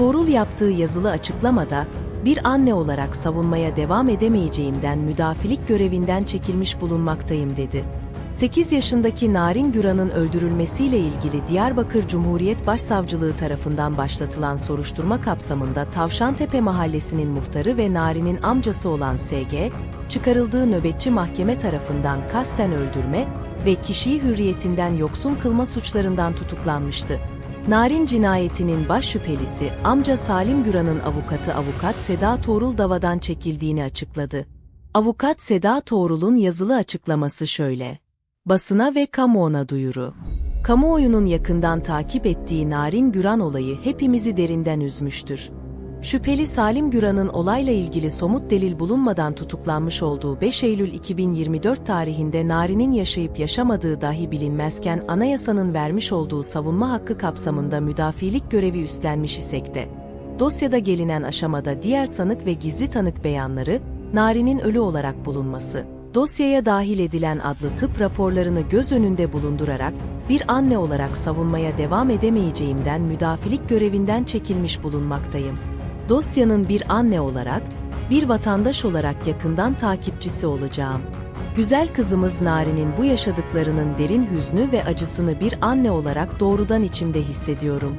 Tuğrul yaptığı yazılı açıklamada, bir anne olarak savunmaya devam edemeyeceğimden müdafilik görevinden çekilmiş bulunmaktayım dedi. 8 yaşındaki Narin Güran'ın öldürülmesiyle ilgili Diyarbakır Cumhuriyet Başsavcılığı tarafından başlatılan soruşturma kapsamında Tavşantepe Mahallesi'nin muhtarı ve Narin'in amcası olan SG, çıkarıldığı nöbetçi mahkeme tarafından kasten öldürme ve kişiyi hürriyetinden yoksun kılma suçlarından tutuklanmıştı. Narin cinayetinin baş şüphelisi amca Salim Güran'ın avukatı avukat Seda Tuğrul davadan çekildiğini açıkladı. Avukat Seda Tuğrul'un yazılı açıklaması şöyle. Basına ve kamuoyuna duyuru. Kamuoyunun yakından takip ettiği Narin Güran olayı hepimizi derinden üzmüştür. Şüpheli Salim Güran'ın olayla ilgili somut delil bulunmadan tutuklanmış olduğu 5 Eylül 2024 tarihinde Narin'in yaşayıp yaşamadığı dahi bilinmezken anayasanın vermiş olduğu savunma hakkı kapsamında müdafilik görevi üstlenmiş isek de, dosyada gelinen aşamada diğer sanık ve gizli tanık beyanları, Narin'in ölü olarak bulunması, dosyaya dahil edilen adlı tıp raporlarını göz önünde bulundurarak, bir anne olarak savunmaya devam edemeyeceğimden müdafilik görevinden çekilmiş bulunmaktayım. Dosyanın bir anne olarak, bir vatandaş olarak yakından takipçisi olacağım. Güzel kızımız Nari'nin bu yaşadıklarının derin hüznü ve acısını bir anne olarak doğrudan içimde hissediyorum.